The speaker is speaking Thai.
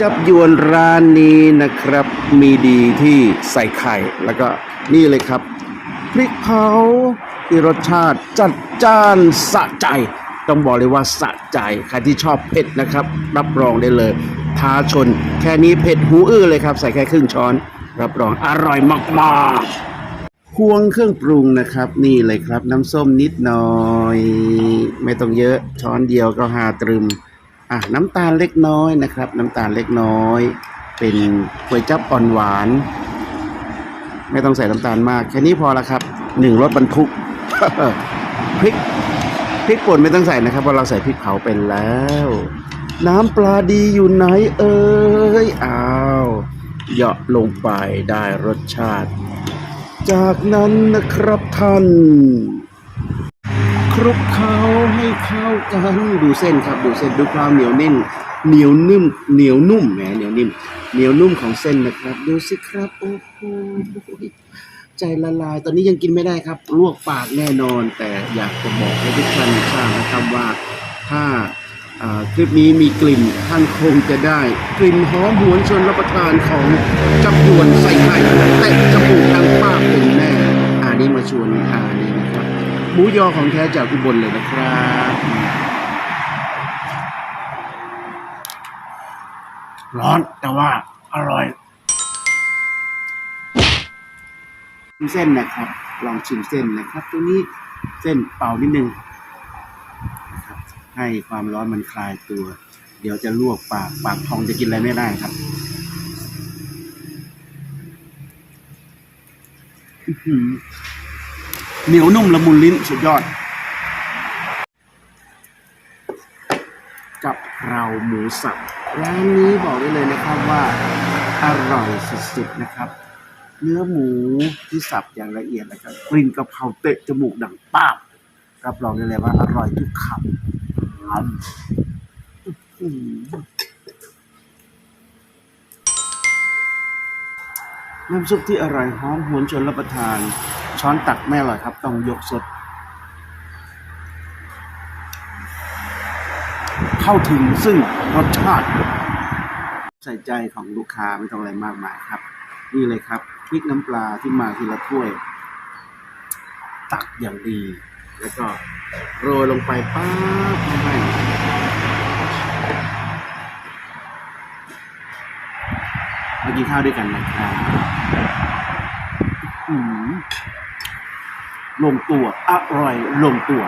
จับยวนร้านนี้นะครับ มีดีที่ใส่ไข่ แล้วก็นี่เลยครับ พริกเผาที่รสชาติจัดจ้านสะใจ ต้องบอกเลยว่าสะใจ ใครที่ชอบเผ็ดนะครับ รับรองได้เลยท้าชน แค่นี้เผ็ดหูอื้อเลยครับ ใส่แค่ครึ่งช้อน รับรองอร่อยมากๆพวงเครื่องปรุงนะครับ นี่เลยครับ น้ำส้มนิดหน่อย ไม่ต้องเยอะช้อนเดียวก็หาตรึม อะน้ำตาลเล็กน้อยนะครับ น้ำตาลเล็กน้อย เป็นก๋วยจับอ่อนหวาน ไม่ต้องใส่น้ำตาลมาก แค่นี้พอละครับหนึ่งรถบรรทุกพริกพริกป่นไม่ต้องใส่นะครับเพราะเราใส่พริกเผาเป็นแล้ว น้ำปลาดีอยู่ไหนเอ่ยอ้าวเหยาะลงไปได้รสชาติ จากนั้นนะครับท่าน ลุกเคล้าให้เข้ากันดูเส้นครับดูเส้นดูความเหนียวเน่นเหนียวนุ่มเหนียวนุ่มแหมเหนียวนิ่มเหนียวนุ่มของเส้นนะครับ ดูสิครับโอ้โหใจละลาย ตอนนี้ยังกินไม่ได้ครับ ลวกปากแน่นอน แต่อยากจะบอกให้ทุกท่านทราบนะครับว่าถ้าคลิปนี้มีกลิ่นท่านคงจะได้ กลิ่นหอมหวนชวนรับประทานของจับยวนใส่ไข่แต่จมูกดัง มูยอของแท้จากอุบลเลยนะครับร้อนแต่ว่าอร่อยชิมเส้นนะครับ ลองชิมเส้นนะครับ ตัวนี้เส้นเป่านิดนึงนะครับให้ความร้อนมันคลายตัว เดี๋ยวจะลวกปากปากพองจะกินอะไรไม่ได้ครับอื้อหือ เหนียวนุ่มละมุนลิ้นสุดยอดกับเราหมูสับร้านนี้บอกได้เลยนะครับว่าอร่อยสุดๆนะครับ เนื้อหมูที่สับอย่างละเอียดนะครับกลิ่นกะเพราเตะจมูกดังป้าบรับรองได้เลยว่าอร่อยทุกคำน้ำซุปที่อร่อยหอมหวนชนรับประทาน ช้อนตักไม่อร่อยครับ ต้องยกสด เข้าถึงซึ่งรสชาติ ใส่ใจของลูกค้าไม่ต้องอะไรมากมายครับ นี่เลยครับพริกน้ำปลาที่มาทีละถ้วย ตักอย่างดี แล้วก็โรยลงไปป้าบให้มากินข้าวด้วยกันนะครับอืม ลงตัวอร่อยลงตัว